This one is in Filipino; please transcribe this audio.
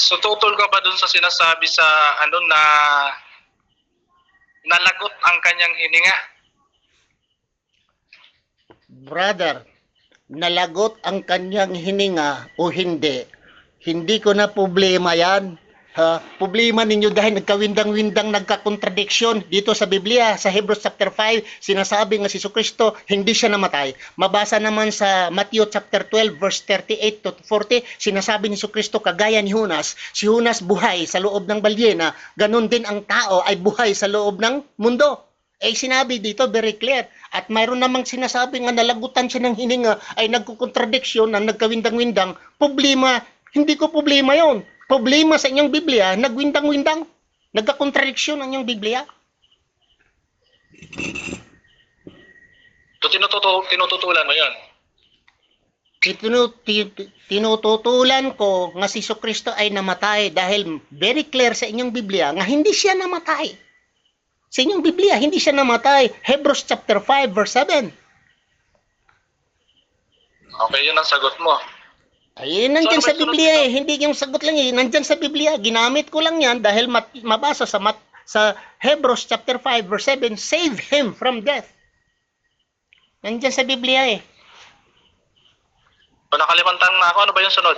So tutol ka ba dun sa sinasabi sa ano na nalagot ang kanyang hininga? Brother, nalagot ang kanyang hininga o hindi, hindi ko na problema yan. Ha? Problema ninyo dahil nagkawindang-windang nagkakontradiksyon dito sa Biblia, sa Hebrews chapter 5, sinasabi nga si Kristo hindi siya namatay. Mabasa naman sa Matthew chapter 12 verse 38 to 40, sinasabi ni Kristo kagaya ni Hunas, si Hunas buhay sa loob ng balyena, ganun din ang tao ay buhay sa loob ng mundo. Eh sinabi dito very clear. At mayroon namang sinasabi nga nalagutan siya ng hininga ay nagkukontradiksyon na nagkawindang-windang. Problema, hindi ko problema yon. Problema sa inyong Biblia, nagwindang-windang. Nagkakontradiksyon ang inyong Biblia. So tinututu tinututulan mo ti- tinututulan ko nga si Kristo ay namatay dahil very clear sa inyong Biblia nga hindi siya namatay. Sa inyong Biblia, hindi siya namatay. Hebrews chapter 5 verse 7. Okay, yun ang sagot mo. Ay, nandyan So, sa Biblia eh. Hindi yung sagot lang eh. Nandyan sa Biblia. Ginamit ko lang yan dahil mat- mabasa sa mat- sa Hebrews chapter 5 verse 7, save him from death. Nandyan sa Biblia eh. So nakalimutan na ako, ano ba yung sunod?